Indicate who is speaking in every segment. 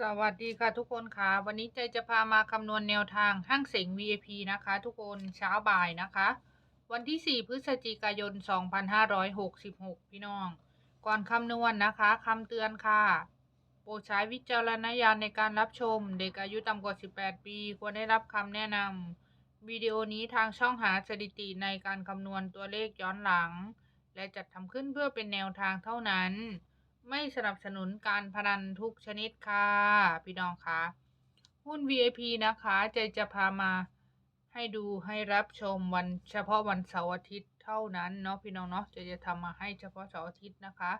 Speaker 1: สวัสดีค่ะทุกคนค่ะ วันนี้ใจจะพามาคำนวณแนวทางห้างเสง VIP นะคะ ทุกคนเช้าบ่ายนะคะ วันที่ 4 พฤศจิกายน 2566 พี่น้อง ก่อนคำนวณนะคะคำเตือนค่ะ โปรดใช้วิจารณญาณในการรับชม เด็กอายุต่ำกว่า 18 ปี ควรได้รับคำแนะนำวิดีโอนี้ทางช่องหาสถิติในการคำนวณตัวเลขย้อนหลัง และจัดทำขึ้นเพื่อเป็นแนวทางเท่านั้น ไม่สนับสนุนการพนันทุกชนิดค่ะพี่น้องคะหุ้น VIP นะคะใจจะพามาให้ดูให้รับชมวันเฉพาะวันเสาร์อาทิตย์เท่านั้นเนาะพี่น้องเนาะจะจะทำมาให้เฉพาะเสาร์อาทิตย์นะคะ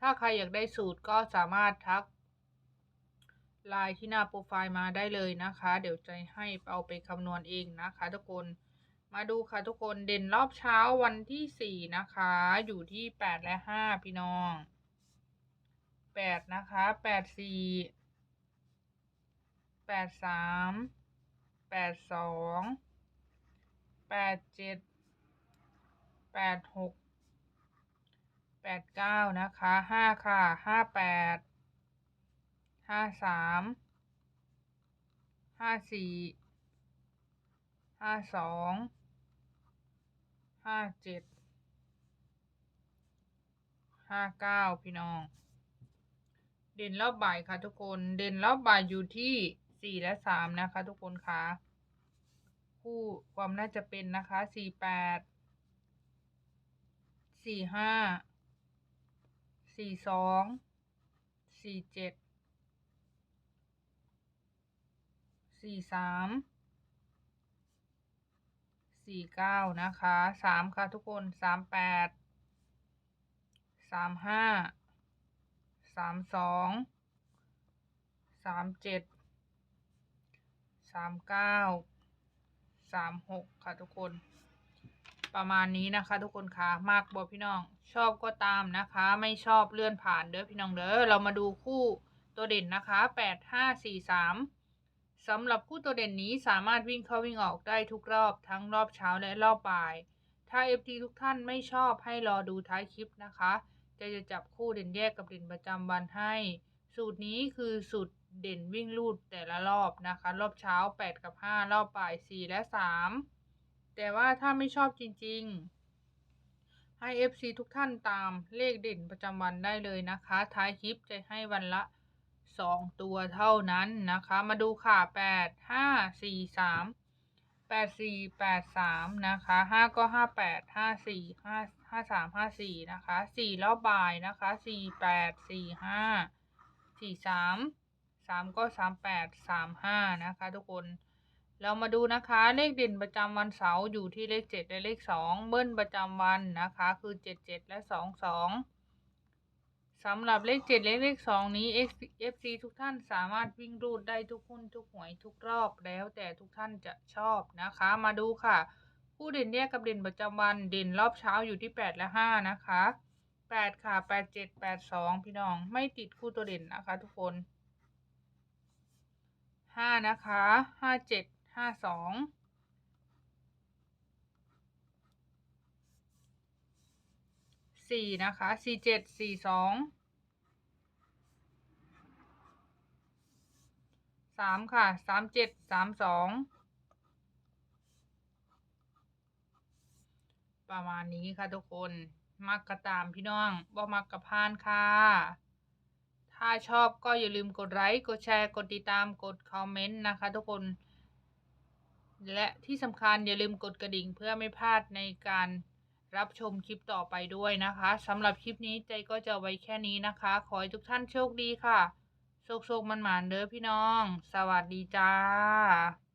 Speaker 1: ถ้าใครอยากได้สูตรก็สามารถทักไลน์ที่หน้าโปรไฟล์มาได้เลยนะคะ เดี๋ยวใจให้เอาไปคำนวณเองนะคะ ทุกคนมาดูค่ะทุกคนเด่นรอบเช้าวันที่ 4 นะคะ อยู่ที่ 8 และ 5 พี่น้อง แปดนะคะแปดสี่แปดสามแปดสองแปดเจ็ดแปดหกแปดเก้านะคะห้าค่ะห้าแปดห้าสามห้าสี่ห้าสองห้าเจ็ดห้าเก้าพี่น้อง เด่นรอบบ่ายค่ะทุกคน เด่นรอบบ่ายอยู่ที่สี่และสามนะคะ ทุกคนคะคู่ความน่าจะเป็นนะคะสี่แปดสี่ห้าสี่สองสี่เจ็ดสี่สามสี่เก้านะคะสามค่ะทุกคนสามแปดสามห้า สามสองสามเจ็ดสามเก้าสามหกค่ะทุกคน ประมาณนี้นะคะ ทุกคนคะมากบอพี่น้อง ชอบก็ตามนะคะ ไม่ชอบเลื่อนผ่านเด้อพี่น้องเด้อเรามาดูคู่ตัวเด่นนะคะแปดห้าสี่สามสำหรับคู่ตัวเด่นนี้สามารถวิ่งเข้าวิ่งออกได้ทุกรอบทั้งรอบเช้าและรอบบ่าย ถ้า FT ทุกท่านไม่ชอบให้รอดูท้ายคลิปนะคะ จะจะจับคู่เด่นแยกกับเด่นประจำวันให้ สูตรนี้คือสูตรเด่นวิ่งลูดแต่ละรอบนะคะ รอบเช้า 8 กับ 5 รอบบ่าย 4 และ 3 แต่ว่าถ้าไม่ชอบจริง ๆ ให้ FC ทุกท่านตามเลขเด่นประจำวันได้เลยนะคะ ท้ายคลิปจะให้วันละ 2 ตัวเท่านั้นนะคะ มาดูค่ะ 8 5 4 3แปดสี่แปดสามนะคะห้าก็ห้าแปด ห้าสามห้าสี่นะคะสี่รอบบ่ายนะคะสี่แปดสี่ห้าสี่สามสามก็สามแปดสามห้านะคะ ทุกคน เรามาดูนะคะเลขเด่นประจำวันเสาร์อยู่ที่เลขเจ็ดและเลขสองเบิ้ลประจำวันนะคะ คือเจ็ดเจ็ดและสองสองสำหรับเลขเจ็ดและเลขสองนี้ FC ทุกท่านสามารถวิ่งรูดได้ทุกหุ้นทุกหวยทุกรอบแล้วแต่ทุกท่านจะชอบนะคะ มาดูค่ะ ผู้เด่นแยกกับเด่นประจำวันเด่นรอบเช้าอยู่ที่แปดและห้านะคะแปดค่ะแปดเจ็ดแปดสองพี่น้องไม่ติดคู่ตัวเด่นนะคะ ทุกคนห้านะคะห้าเจ็ดห้าสองสี่นะคะสี่เจ็ดสี่สองสามค่ะสามเจ็ดสามสอง ประมาณนี้ค่ะทุกคน มักกระตามพี่น้องบ่มักกระพานค่ะ ถ้าชอบก็อย่าลืมกดไลค์กดแชร์กดติดตามกดคอมเมนต์นะคะทุกคน และที่สำคัญอย่าลืมกดกระดิ่งเพื่อไม่พลาดในการรับชมคลิปต่อไปด้วยนะคะสำหรับคลิปนี้ใจก็จะไว้แค่นี้นะคะ ขอให้ทุกท่านโชคดีค่ะโชคโชคมันหมานเด้อพี่น้อง สวัสดีจ้า